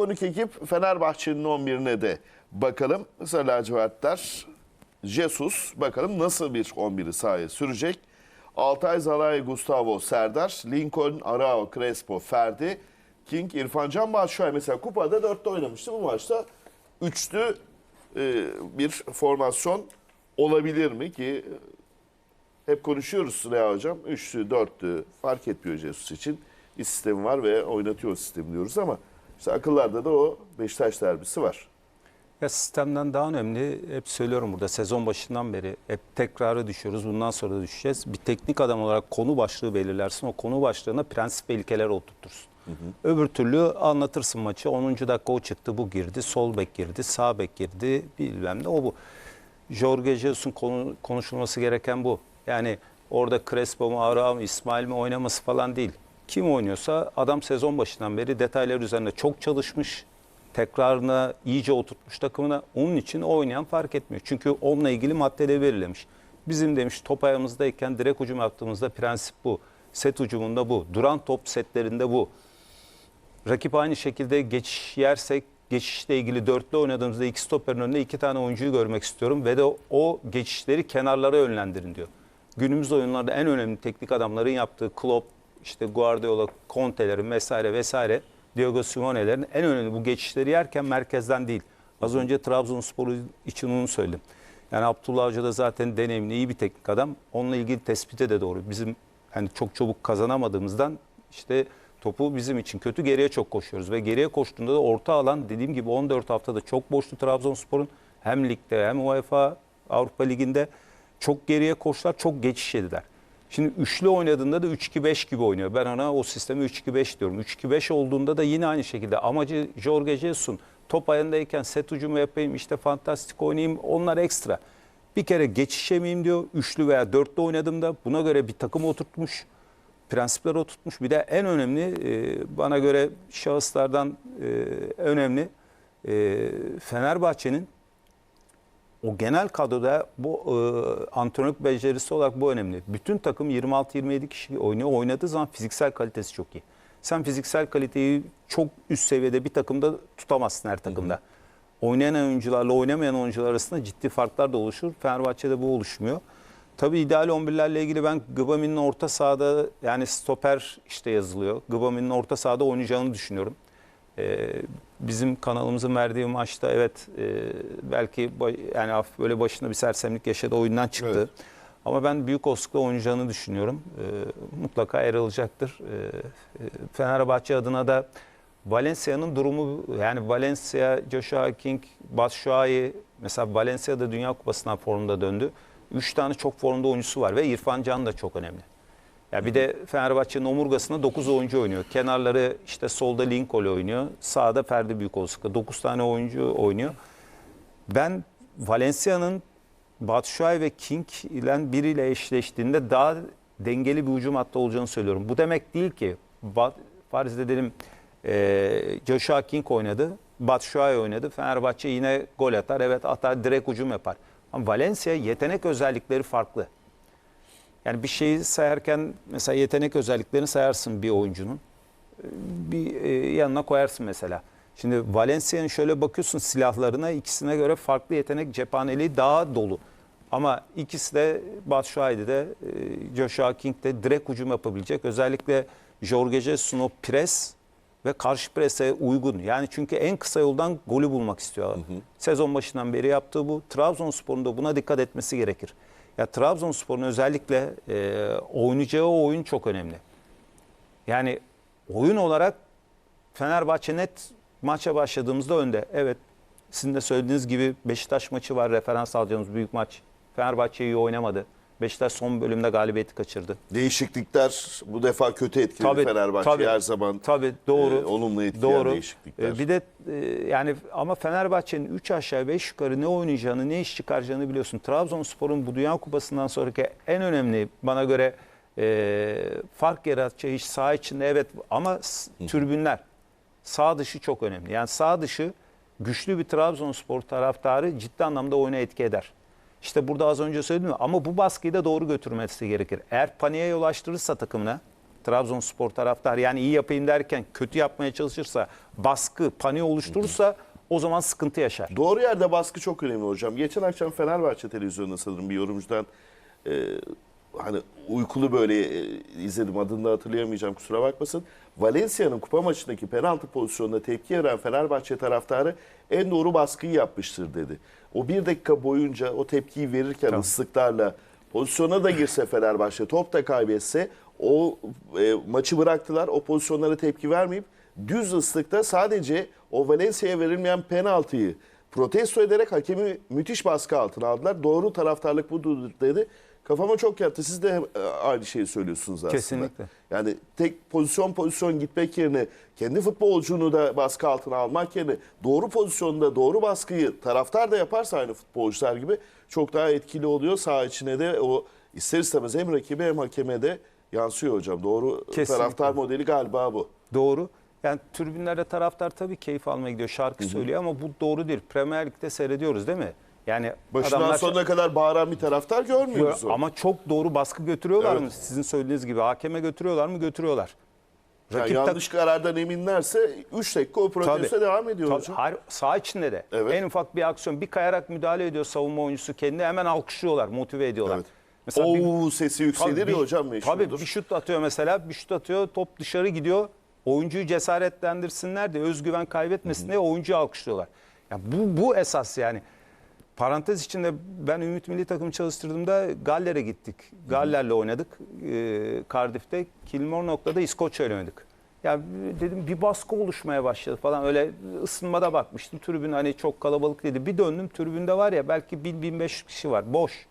konuk ekip Fenerbahçe'nin 11'ine de bakalım. Sarı lacivertler Jesus bakalım nasıl bir 11'i sahaya sürecek. Altay Zalai, Gustavo, Serdar, Lincoln, Arao, Crespo, Ferdi, King, İrfan Can, Batshuayi. Mesela kupada 4'te oynamıştı. Bu maçta üçlü e, bir formasyon olabilir mi ki hep konuşuyoruz Rea Hocam. Üçlü, dörtlü fark etmiyor Jesus için. Bir sistemi var ve oynatıyor sistemi diyoruz ama işte akıllarda da o Beşiktaş derbisi var. Ya sistemden daha önemli, hep söylüyorum burada sezon başından beri hep tekrarı düşüyoruz. Bundan sonra da düşeceğiz. Bir teknik adam olarak konu başlığı belirlersin. O konu başlığına prensip ve ilkeler oturtursun. Öbür türlü anlatırsın maçı. 10. dakika o çıktı, bu girdi. Sol bek girdi, sağ bek girdi. Bilmem ne o bu. Jorge Jesus'un konu, konuşulması gereken bu. Yani orada Crespo mu, Arao mu, İsmail mi oynaması falan değil. Kim oynuyorsa adam sezon başından beri detaylar üzerinde çok çalışmış. Tekrarına iyice oturtmuş takımına. Onun için oynayan fark etmiyor. Çünkü onunla ilgili maddeleri belirlemiş. Bizim demiş top ayağımızdayken direkt hücum yaptığımızda prensip bu. Set hücumunda bu. Duran top setlerinde bu. Rakip aynı şekilde geçiş yersek geçişle ilgili dörtlü oynadığımızda iki stoperin önünde iki tane oyuncuyu görmek istiyorum ve de o geçişleri kenarlara yönlendirin diyor. Günümüz oyunlarda en önemli teknik adamların yaptığı Klopp, işte Guardiola, Conte'lerin vesaire vesaire Diego Simone'lerin en önemli bu geçişleri yerken merkezden değil. Az önce Trabzonspor için onu söyledim. Yani Abdullah Hoca da zaten deneyimli iyi bir teknik adam. Onunla ilgili tespite de doğru. Bizim hani çok çabuk kazanamadığımızdan işte topu bizim için kötü geriye çok koşuyoruz ve geriye koştuğunda da orta alan dediğim gibi 14 haftada çok boştu Trabzonspor'un hem ligde hem UEFA Avrupa Ligi'nde çok geriye koştular, çok geçiş yediler. Şimdi üçlü oynadığında da 3-2-5 gibi oynuyor. Ben ona o sistemi 3-2-5 diyorum. 3-2-5 olduğunda da yine aynı şekilde amacı Jorge Jesus'un top ayağındayken set hücumu yapayım, işte fantastik oynayayım onlar ekstra. Bir kere geçişemeyeyim diyor. Üçlü veya dörtlü oynadığımda buna göre bir takım oturtmuş prensipleri oturtmuş. Bir de en önemli e, bana göre şahıslardan e, önemli e, Fenerbahçe'nin o genel kadroda bu e, antrenörlük becerisi olarak bu önemli. Bütün takım 26-27 kişi oynuyor. Oynadığı zaman fiziksel kalitesi çok iyi. Sen fiziksel kaliteyi çok üst seviyede bir takımda tutamazsın her takımda. Oynayan oyuncularla oynamayan oyuncular arasında ciddi farklar da oluşur. Fenerbahçe'de bu oluşmuyor. Tabii ideal 11'lerle ilgili ben Gıbami'nin orta sahada yani stoper işte yazılıyor. Gıbami'nin orta sahada oynayacağını düşünüyorum. Ee, bizim kanalımızın verdiği maçta evet e, belki yani böyle başında bir sersemlik yaşadı oyundan çıktı. Evet. Ama ben büyük olasılıkla oynayacağını düşünüyorum. Ee, mutlaka yer alacaktır. Ee, e, Fenerbahçe adına da Valencia'nın durumu yani Valencia, Joshua King, Batshuayi mesela Valencia'da Dünya Kupası'ndan formda döndü. Üç tane çok formda oyuncusu var ve İrfan Can da çok önemli. Ya bir de Fenerbahçe'nin omurgasında 9 oyuncu oynuyor. Kenarları işte solda Lincoln oynuyor. Sağda Ferdi Büyük olasılıkla 9 tane oyuncu oynuyor. Ben Valencia'nın Batshuayi ve King ile biriyle eşleştiğinde daha dengeli bir hücum hattı olacağını söylüyorum. Bu demek değil ki Bat, farz edelim e, Joshua King oynadı, Batshuayi oynadı. Fenerbahçe yine gol atar. Evet atar, direkt hücum yapar. Ama Valencia yetenek özellikleri farklı. Yani bir şeyi sayarken mesela yetenek özelliklerini sayarsın bir oyuncunun. Bir e, yanına koyarsın mesela. Şimdi Valencia'nın şöyle bakıyorsun silahlarına ikisine göre farklı yetenek cephaneliği daha dolu. Ama ikisi de Batshuayi'de de e, Joshua King de direkt hücum yapabilecek. Özellikle Jorge Jesus'un o pres ve karşı prese uygun. Yani çünkü en kısa yoldan golü bulmak istiyor. Sezon başından beri yaptığı bu. Trabzonspor'un da buna dikkat etmesi gerekir. Ya Trabzonspor'un özellikle e, oynayacağı oyun çok önemli. Yani oyun olarak Fenerbahçe net maça başladığımızda önde. Evet sizin de söylediğiniz gibi Beşiktaş maçı var referans alacağımız büyük maç. Fenerbahçe iyi oynamadı. Beşiktaş son bölümde galibiyeti kaçırdı. Değişiklikler bu defa kötü etkiledi Tabii, Fenerbahçe tabii. her zaman. Tabii doğru. e, olumlu etkileyen doğru. değişiklikler. E, Bir de e, yani ama Fenerbahçe'nin 3 aşağı 5 yukarı ne oynayacağını, ne iş çıkaracağını biliyorsun. Trabzonspor'un bu Dünya Kupası'ndan sonraki en önemli bana göre e, fark yaratacağı iş saha içinde evet ama tribünler. Sağ dışı çok önemli. Yani sağ dışı güçlü bir Trabzonspor taraftarı ciddi anlamda oyuna etki eder. İşte burada az önce söyledim ama bu baskıyı da doğru götürmesi gerekir. Eğer paniğe yol açtırırsa takımına Trabzonspor taraftarı yani iyi yapayım derken kötü yapmaya çalışırsa, baskı, panik oluşturursa o zaman sıkıntı yaşar. Doğru yerde baskı çok önemli hocam. Geçen akşam Fenerbahçe televizyonunda sanırım bir yorumcudan e, hani uykulu böyle e, izledim adını da hatırlayamayacağım kusura bakmasın. Valencia'nın kupa maçındaki penaltı pozisyonunda tepki veren Fenerbahçe taraftarı en doğru baskıyı yapmıştır dedi. O bir dakika boyunca o tepkiyi verirken ıslıklarla pozisyona da girse Fenerbahçe top da kaybetse o e, maçı bıraktılar. O pozisyonlara tepki vermeyip düz ıslıkta sadece o Valencia'ya verilmeyen penaltıyı protesto ederek hakemi müthiş baskı altına aldılar. Doğru taraftarlık budur dedi. Kafama çok yattı. Siz de e, aynı şeyi söylüyorsunuz aslında. Kesinlikle. Yani tek pozisyon pozisyon gitmek yerine kendi futbolcunu da baskı altına almak yerine doğru pozisyonda doğru baskıyı taraftar da yaparsa aynı futbolcular gibi çok daha etkili oluyor. Sağ içine de o ister istemez hem rakibe hem hakeme de yansıyor hocam. Doğru Kesinlikle. taraftar modeli galiba bu. Doğru. Yani tribünlerde taraftar tabii keyif almaya gidiyor, şarkı söylüyor ama bu doğru değil. Premier Lig'de seyrediyoruz değil mi? Yani Başından adamlar- sonuna kadar bağıran bir taraftar görmüyoruz. orada. ama çok doğru baskı götürüyorlar Evet. mı? Sizin söylediğiniz gibi hakeme götürüyorlar mı? Götürüyorlar. Yani Rakip tak- yanlış karardan eminlerse 3 dakika o protesto devam ediyor Tabii, hocam. hayır, sağ içinde de. Evet. En ufak bir aksiyon, bir kayarak müdahale ediyor savunma oyuncusu kendini hemen alkışlıyorlar, motive ediyorlar. Evet. Mesela bir- Oo sesi yükselir Tabii ya bir- hocam meşhurdur. Tabii bir şut atıyor mesela. Bir şut atıyor. Top dışarı gidiyor. Oyuncuyu cesaretlendirsinler diye, özgüven kaybetmesin diye oyuncuyu alkışlıyorlar. Ya bu, bu esas yani. Parantez içinde ben Ümit Milli Takım çalıştırdığımda Galler'e gittik. Galler'le oynadık e, Cardiff'te. Kilmore noktada İskoçya ile oynadık. Ya dedim bir baskı oluşmaya başladı falan. Öyle ısınmada bakmıştım. Tribün hani çok kalabalık dedi. Bir döndüm tribünde var ya belki 1000-1500 kişi var. Boş.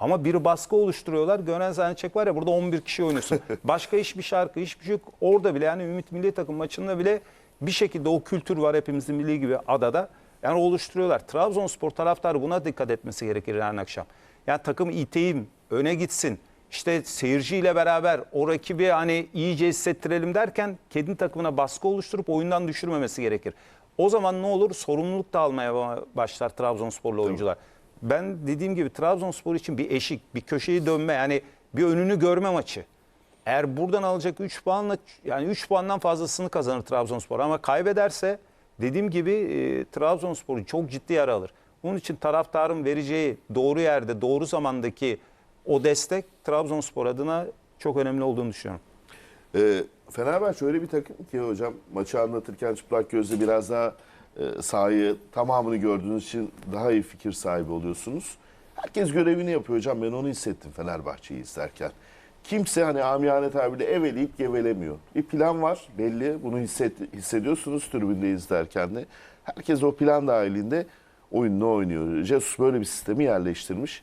Ama bir baskı oluşturuyorlar. Gören zannedecek var ya burada 11 kişi oynuyorsun. Başka hiçbir şarkı, hiçbir şey yok. Orada bile yani Ümit Milli Takım maçında bile bir şekilde o kültür var hepimizin milli gibi adada. Yani oluşturuyorlar. Trabzonspor taraftarı buna dikkat etmesi gerekir yarın akşam. Yani takım iteyim, öne gitsin. İşte seyirciyle beraber o rakibi hani iyice hissettirelim derken kendi takımına baskı oluşturup oyundan düşürmemesi gerekir. O zaman ne olur? Sorumluluk da almaya ba- başlar Trabzonsporlu oyuncular. Ben dediğim gibi Trabzonspor için bir eşik, bir köşeyi dönme yani bir önünü görme maçı. Eğer buradan alacak 3 puanla yani 3 puandan fazlasını kazanır Trabzonspor ama kaybederse dediğim gibi e, Trabzonspor'u çok ciddi yara alır. Bunun için taraftarın vereceği doğru yerde, doğru zamandaki o destek Trabzonspor adına çok önemli olduğunu düşünüyorum. Ee, Fenerbahçe öyle bir takım ki hocam maçı anlatırken çıplak gözle biraz daha e, sahayı tamamını gördüğünüz için daha iyi fikir sahibi oluyorsunuz. Herkes görevini yapıyor hocam ben onu hissettim Fenerbahçe'yi izlerken. Kimse hani amiyane tabirle eveleyip gevelemiyor. Bir plan var belli bunu hisset, hissediyorsunuz tribünde izlerken de. Herkes o plan dahilinde oyununu oynuyor. Jesus böyle bir sistemi yerleştirmiş